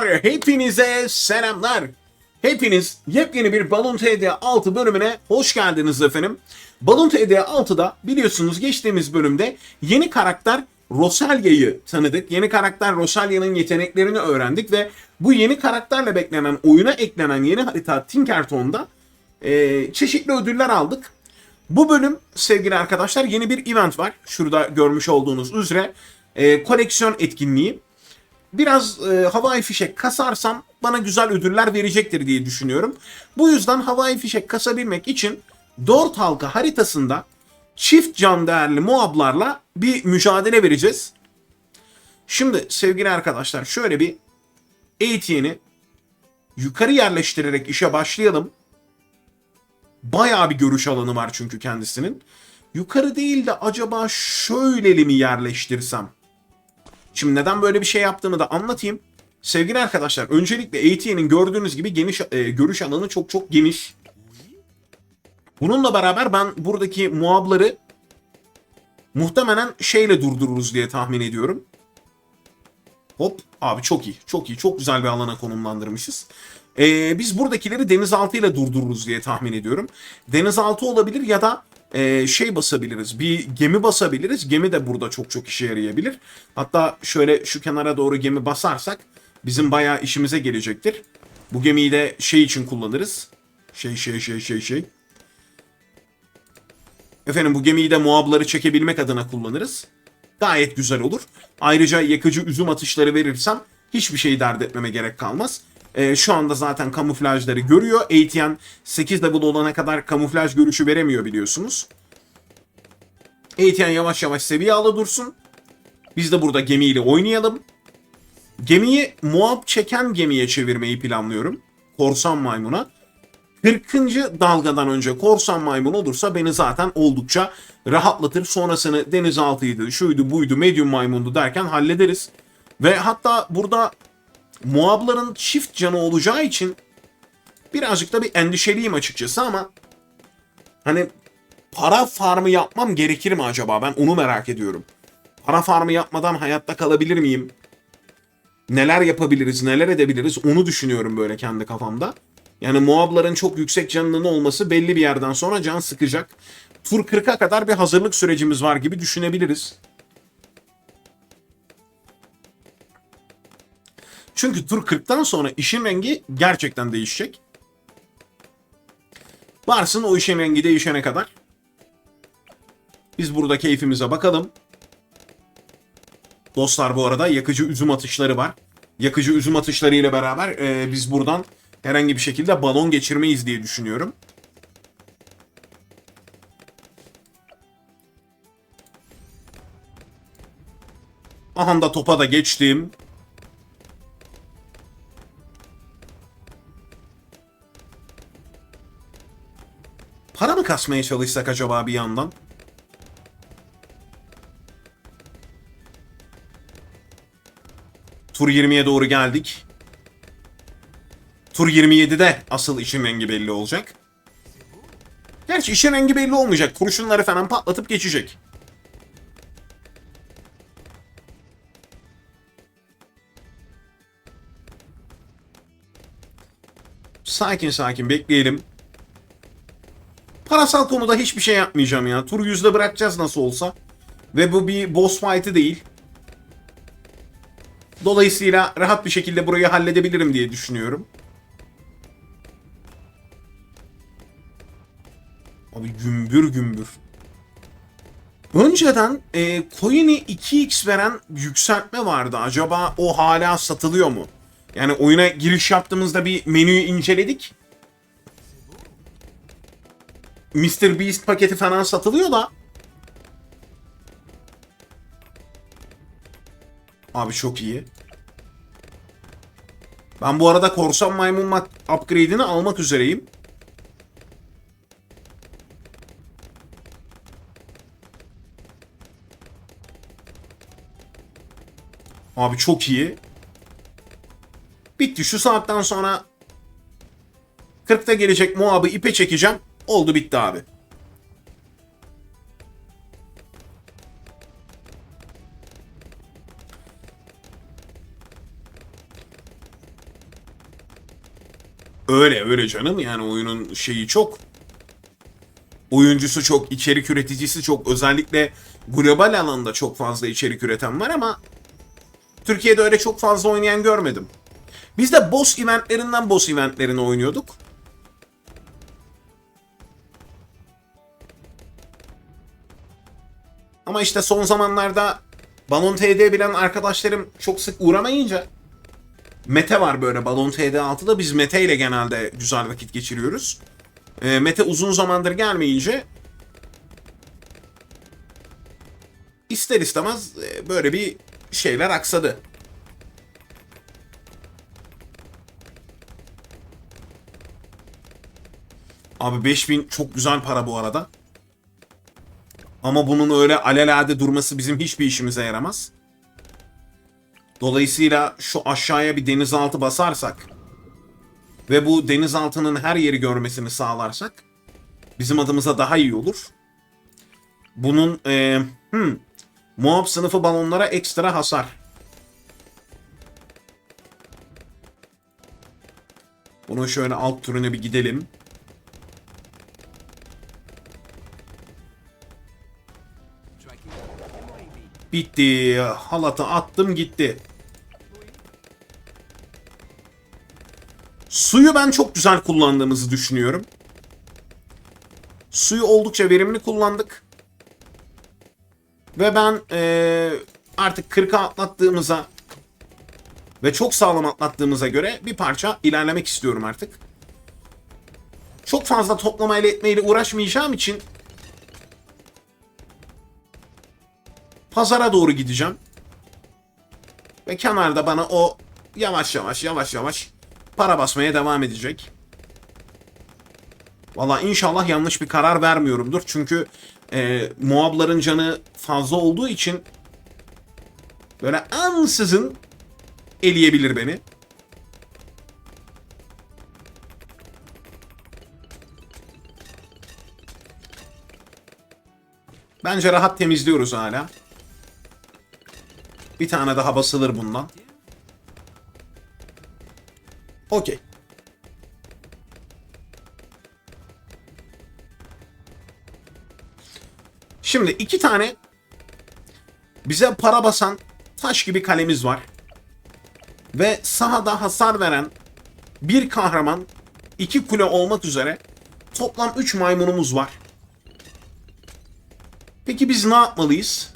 Hepinize selamlar. Hepiniz yepyeni bir Balon TD 6 bölümüne hoş geldiniz efendim. Balon TD 6'da biliyorsunuz geçtiğimiz bölümde yeni karakter Rosalia'yı tanıdık. Yeni karakter Rosalia'nın yeteneklerini öğrendik ve bu yeni karakterle beklenen oyuna eklenen yeni harita Tinkerton'da e, çeşitli ödüller aldık. Bu bölüm sevgili arkadaşlar yeni bir event var. Şurada görmüş olduğunuz üzere e, koleksiyon etkinliği biraz e, havai fişek kasarsam bana güzel ödüller verecektir diye düşünüyorum. Bu yüzden havai fişek kasabilmek için dört halka haritasında çift can değerli muablarla bir mücadele vereceğiz. Şimdi sevgili arkadaşlar şöyle bir AT'ni yukarı yerleştirerek işe başlayalım. Bayağı bir görüş alanı var çünkü kendisinin. Yukarı değil de acaba şöyleli mi yerleştirsem? Şimdi neden böyle bir şey yaptığımı da anlatayım. Sevgili arkadaşlar öncelikle AT'nin gördüğünüz gibi geniş e, görüş alanı çok çok geniş. Bununla beraber ben buradaki muhabları muhtemelen şeyle durdururuz diye tahmin ediyorum. Hop abi çok iyi çok iyi çok güzel bir alana konumlandırmışız. Ee, biz buradakileri denizaltı ile durdururuz diye tahmin ediyorum. Denizaltı olabilir ya da e, şey basabiliriz. Bir gemi basabiliriz. Gemi de burada çok çok işe yarayabilir. Hatta şöyle şu kenara doğru gemi basarsak bizim bayağı işimize gelecektir. Bu gemiyi de şey için kullanırız. Şey şey şey şey şey. Efendim bu gemiyi de muhabları çekebilmek adına kullanırız. Gayet güzel olur. Ayrıca yakıcı üzüm atışları verirsem hiçbir şey dert etmeme gerek kalmaz. Ee, şu anda zaten kamuflajları görüyor. ATN 8 level olana kadar kamuflaj görüşü veremiyor biliyorsunuz. ATN yavaş yavaş seviye dursun. Biz de burada gemiyle oynayalım. Gemiyi muhab çeken gemiye çevirmeyi planlıyorum. Korsan maymuna. 40. dalgadan önce korsan maymun olursa beni zaten oldukça rahatlatır. Sonrasını denizaltıydı, şuydu, buydu, medium maymundu derken hallederiz. Ve hatta burada muhabların çift canı olacağı için birazcık da bir endişeliyim açıkçası ama hani para farmı yapmam gerekir mi acaba? Ben onu merak ediyorum. Para farmı yapmadan hayatta kalabilir miyim? Neler yapabiliriz, neler edebiliriz onu düşünüyorum böyle kendi kafamda. Yani muhabların çok yüksek canının olması belli bir yerden sonra can sıkacak. Tur 40'a kadar bir hazırlık sürecimiz var gibi düşünebiliriz. Çünkü tur 40'tan sonra işin rengi gerçekten değişecek. Varsın o işin rengi değişene kadar. Biz burada keyfimize bakalım. Dostlar bu arada yakıcı üzüm atışları var. Yakıcı üzüm atışları ile beraber e, biz buradan herhangi bir şekilde balon geçirmeyiz diye düşünüyorum. Aha da topa da geçtim. Para mı kasmaya çalışsak acaba bir yandan? Tur 20'ye doğru geldik. Tur 27'de asıl işin rengi belli olacak. Gerçi işin rengi belli olmayacak. Kurşunları falan patlatıp geçecek. Sakin sakin bekleyelim. Parasal konuda hiçbir şey yapmayacağım ya. Tur yüzde bırakacağız nasıl olsa. Ve bu bir boss fight'ı değil. Dolayısıyla rahat bir şekilde burayı halledebilirim diye düşünüyorum. Abi gümbür gümbür. Önceden e, coin'i 2x veren yükseltme vardı. Acaba o hala satılıyor mu? Yani oyuna giriş yaptığımızda bir menüyü inceledik. Mr. Beast paketi falan satılıyor da. Abi çok iyi. Ben bu arada korsan maymun upgrade'ini almak üzereyim. Abi çok iyi. Bitti. Şu saatten sonra 40'ta gelecek muhabı ipe çekeceğim. Oldu bitti abi. Öyle öyle canım yani oyunun şeyi çok. Oyuncusu çok, içerik üreticisi çok. Özellikle global alanda çok fazla içerik üreten var ama Türkiye'de öyle çok fazla oynayan görmedim. Biz de boss eventlerinden boss eventlerini oynuyorduk. Ama işte son zamanlarda Balon TD bilen arkadaşlarım çok sık uğramayınca Mete var böyle Balon TD 6'da biz Mete ile genelde güzel vakit geçiriyoruz. Ee, Mete uzun zamandır gelmeyince ister istemez e, böyle bir şeyler aksadı. Abi 5000 çok güzel para bu arada. Ama bunun öyle alelade durması bizim hiçbir işimize yaramaz. Dolayısıyla şu aşağıya bir denizaltı basarsak ve bu denizaltının her yeri görmesini sağlarsak bizim adımıza daha iyi olur. Bunun e, hmm, Moab sınıfı balonlara ekstra hasar. Bunun şöyle alt türüne bir gidelim. Bitti. Halatı attım gitti. Suyu ben çok güzel kullandığımızı düşünüyorum. Suyu oldukça verimli kullandık. Ve ben eee, artık 40'a atlattığımıza ve çok sağlam atlattığımıza göre bir parça ilerlemek istiyorum artık. Çok fazla toplamayla etmeyle uğraşmayacağım için pazara doğru gideceğim. Ve kenarda bana o yavaş yavaş yavaş yavaş para basmaya devam edecek. Valla inşallah yanlış bir karar vermiyorumdur. Çünkü e, muhabların canı fazla olduğu için böyle ansızın eleyebilir beni. Bence rahat temizliyoruz hala. Bir tane daha basılır bundan. Okey. Şimdi iki tane bize para basan taş gibi kalemiz var. Ve sahada hasar veren bir kahraman, iki kule olmak üzere toplam 3 maymunumuz var. Peki biz ne yapmalıyız?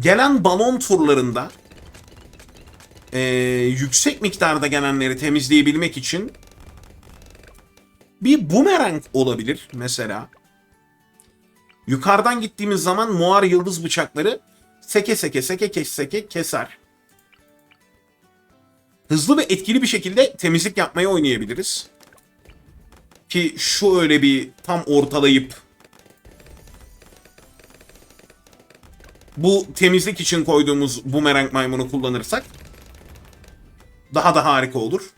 Gelen balon turlarında eee, yüksek miktarda gelenleri temizleyebilmek için bir bumerang olabilir mesela. Yukarıdan gittiğimiz zaman muar yıldız bıçakları seke seke seke kes seke keser. Hızlı ve etkili bir şekilde temizlik yapmayı oynayabiliriz. Ki şu öyle bir tam ortalayıp bu temizlik için koyduğumuz bumerang maymunu kullanırsak daha da harika olur.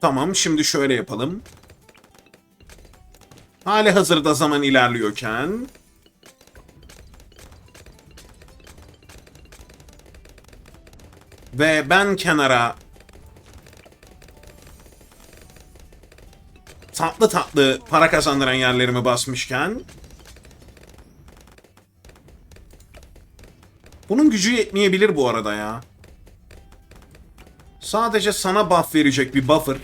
Tamam şimdi şöyle yapalım. Hali hazırda zaman ilerliyorken ve ben kenara tatlı tatlı para kazandıran yerlerimi basmışken bunun gücü yetmeyebilir bu arada ya. Sadece sana buff verecek bir buffer.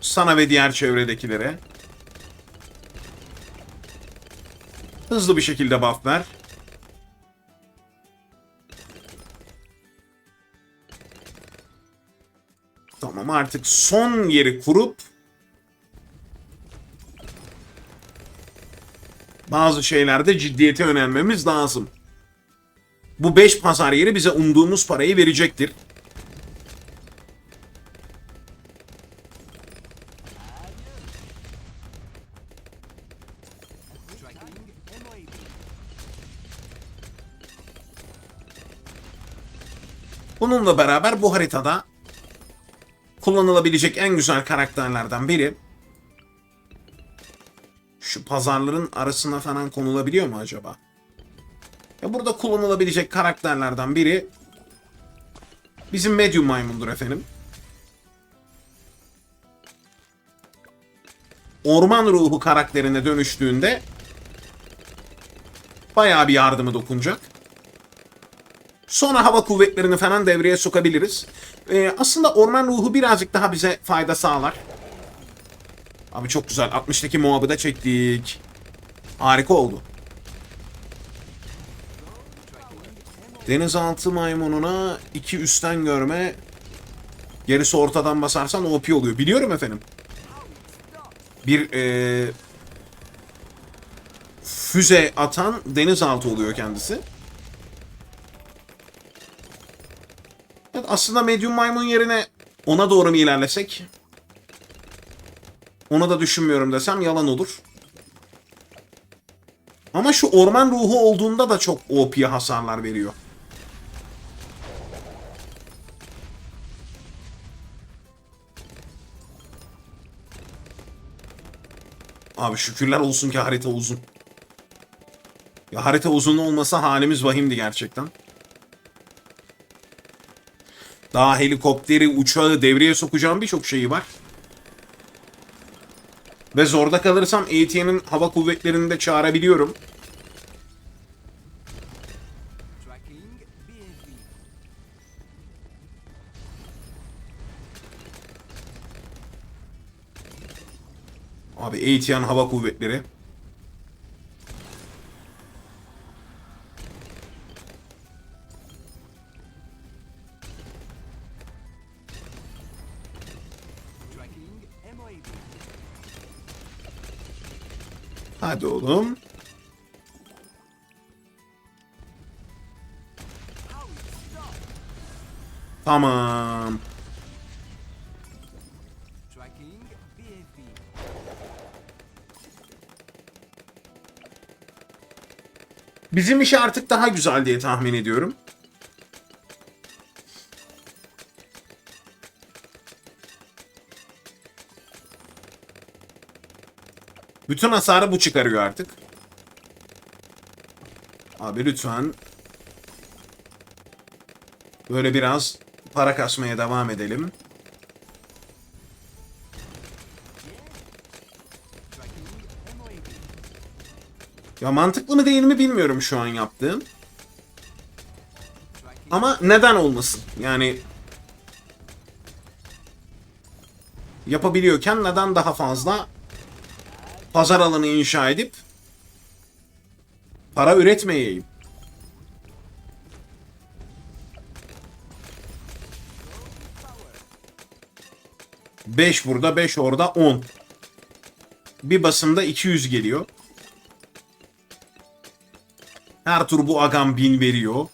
Sana ve diğer çevredekilere. Hızlı bir şekilde buff ver. Tamam artık son yeri kurup bazı şeylerde ciddiyete önermemiz lazım. Bu 5 pazar yeri bize umduğumuz parayı verecektir. Bununla beraber bu haritada kullanılabilecek en güzel karakterlerden biri şu pazarların arasına falan konulabiliyor mu acaba? Ya burada kullanılabilecek karakterlerden biri bizim medium maymundur efendim. Orman ruhu karakterine dönüştüğünde bayağı bir yardımı dokunacak. Sonra hava kuvvetlerini falan devreye sokabiliriz. Ee, aslında orman ruhu birazcık daha bize fayda sağlar. Abi çok güzel. 60'taki muhabı da çektik. Harika oldu. Denizaltı maymununa iki üstten görme. Gerisi ortadan basarsan OP oluyor. Biliyorum efendim. Bir eee füze atan denizaltı oluyor kendisi. Aslında medium maymun yerine ona doğru mu ilerlesek? Onu da düşünmüyorum desem yalan olur. Ama şu orman ruhu olduğunda da çok OP hasarlar veriyor. Abi şükürler olsun ki harita uzun. Ya harita uzun olmasa halimiz vahimdi gerçekten. Daha helikopteri, uçağı devreye sokacağım birçok şeyi var. Ve zorda kalırsam AT'nin hava kuvvetlerini de çağırabiliyorum. Abi ATN hava kuvvetleri. Hadi oğlum. Tamam. Bizim iş artık daha güzel diye tahmin ediyorum. Bütün hasarı bu çıkarıyor artık. Abi lütfen. Böyle biraz para kasmaya devam edelim. Ya mantıklı mı değil mi bilmiyorum şu an yaptığım. Ama neden olmasın? Yani yapabiliyorken neden daha fazla pazar alanı inşa edip para üretmeyeyim? Beş burada, beş orada, on. Bir basımda 200 geliyor. Her tur bu agam 1000 veriyor.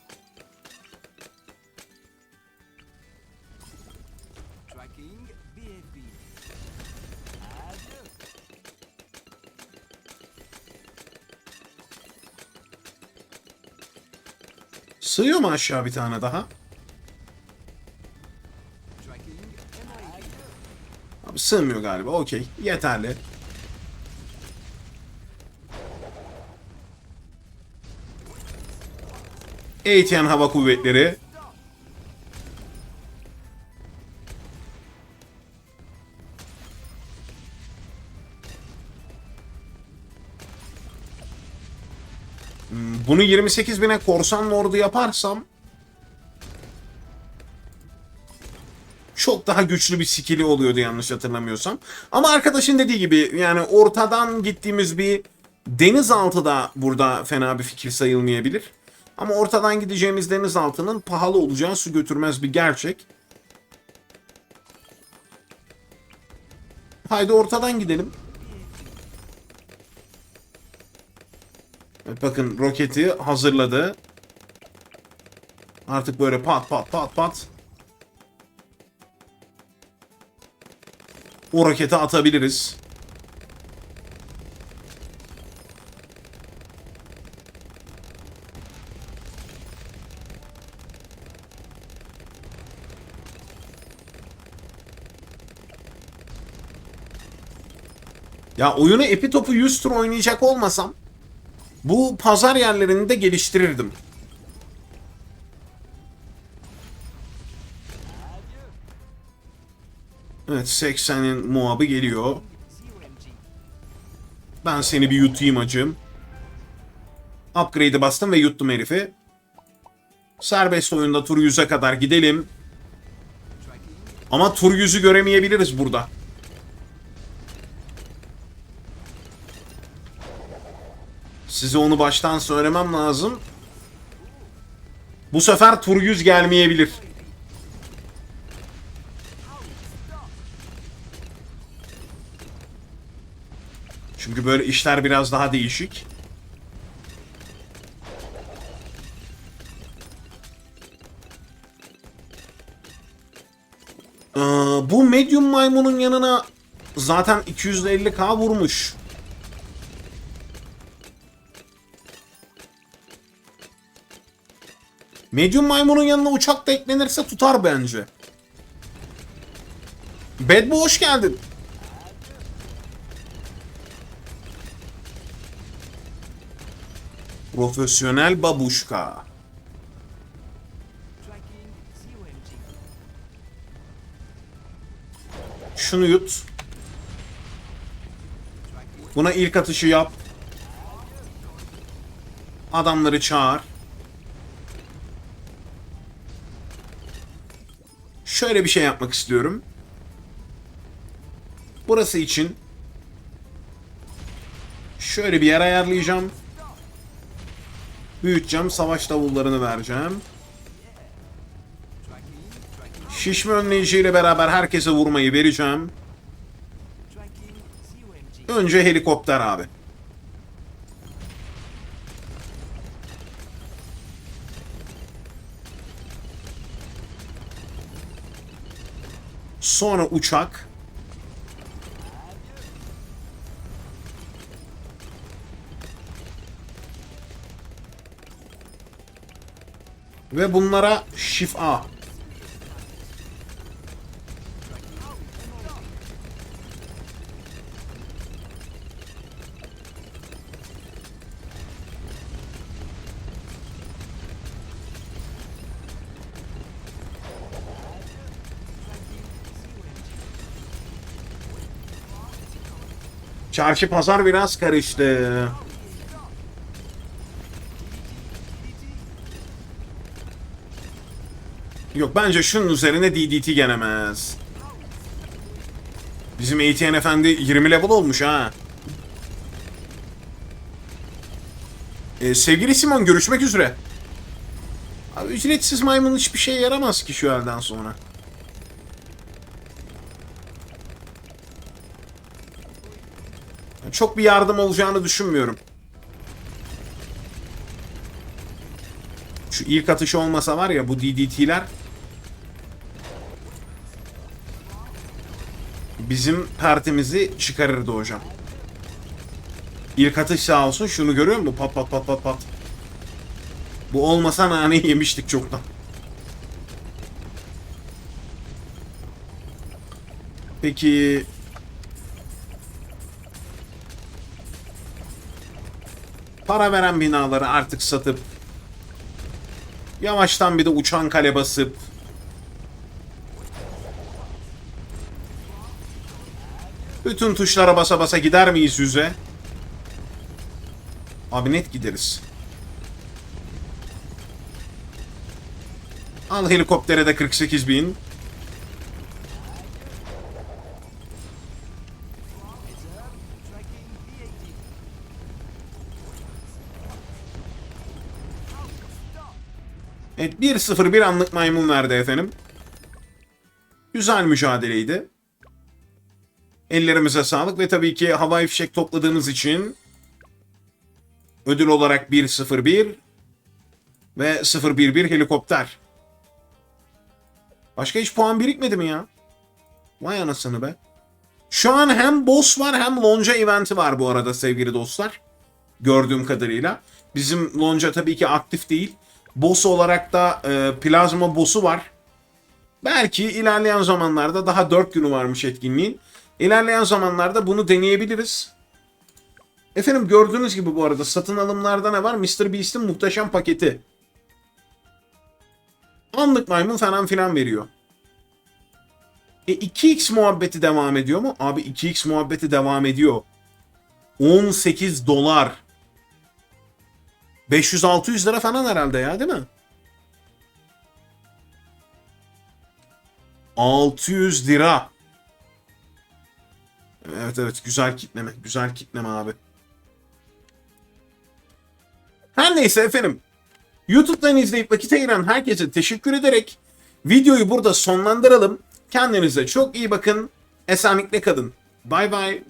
Sığıyor mu aşağı bir tane daha? Abi sığmıyor galiba. Okey. Yeterli. ATN Hava Kuvvetleri. 28 bine korsan ordu yaparsam çok daha güçlü bir skill'i oluyordu yanlış hatırlamıyorsam. Ama arkadaşın dediği gibi yani ortadan gittiğimiz bir denizaltı da burada fena bir fikir sayılmayabilir. Ama ortadan gideceğimiz denizaltının pahalı olacağı su götürmez bir gerçek. Haydi ortadan gidelim. Bakın roketi hazırladı. Artık böyle pat pat pat pat. O roketi atabiliriz. Ya oyunu epi topu 100 tur oynayacak olmasam bu pazar yerlerini de geliştirirdim. Evet 80'in muhabı geliyor. Ben seni bir yutayım acım. Upgrade'i bastım ve yuttum herifi. Serbest oyunda tur 100'e kadar gidelim. Ama tur 100'ü göremeyebiliriz burada. Size onu baştan söylemem lazım. Bu sefer tur 100 gelmeyebilir. Çünkü böyle işler biraz daha değişik. Ee, bu medium maymunun yanına zaten 250k vurmuş. Medium maymunun yanına uçak da eklenirse tutar bence. Bad hoş geldin. Profesyonel babuşka. Şunu yut. Buna ilk atışı yap. Adamları çağır. Şöyle bir şey yapmak istiyorum. Burası için şöyle bir yer ayarlayacağım. Büyüteceğim. Savaş davullarını vereceğim. Şişme önleyiciyle beraber herkese vurmayı vereceğim. Önce helikopter abi. Sonra uçak. Ve bunlara şifa. Çarşı pazar biraz karıştı. Yok bence şunun üzerine DDT gelemez. Bizim ATN efendi 20 level olmuş ha. Ee, sevgili Simon görüşmek üzere. Abi ücretsiz maymun hiçbir şey yaramaz ki şu elden sonra. Çok bir yardım olacağını düşünmüyorum. Şu ilk atış olmasa var ya bu DDT'ler bizim partimizi çıkarırdı hocam. İlk atış sağ olsun şunu görüyor musun? Pat pat pat pat pat. Bu olmasa naneyi yemiştik çoktan. Peki para veren binaları artık satıp yavaştan bir de uçan kale basıp bütün tuşlara basa basa gider miyiz yüze? Abi net gideriz. Al helikoptere de 48 bin. Evet 1-0 anlık maymun verdi efendim. Güzel mücadeleydi. Ellerimize sağlık ve tabii ki havai fişek topladığınız için ödül olarak 1-0-1 ve 0-1-1 helikopter. Başka hiç puan birikmedi mi ya? Vay anasını be. Şu an hem boss var hem lonca eventi var bu arada sevgili dostlar. Gördüğüm kadarıyla. Bizim lonca tabii ki aktif değil. Boss olarak da e, plazma boss'u var. Belki ilerleyen zamanlarda daha 4 günü varmış etkinliğin. İlerleyen zamanlarda bunu deneyebiliriz. Efendim gördüğünüz gibi bu arada satın alımlarda ne var? Mr. Beast'in muhteşem paketi. Anlık maymun falan filan veriyor. E 2x muhabbeti devam ediyor mu? Abi 2x muhabbeti devam ediyor. 18 dolar. 500-600 lira falan herhalde ya değil mi? 600 lira. Evet evet güzel kitleme. Güzel kitleme abi. Her neyse efendim. YouTube'dan izleyip vakit ayıran herkese teşekkür ederek videoyu burada sonlandıralım. Kendinize çok iyi bakın. Esenlikle kalın. Bay bay.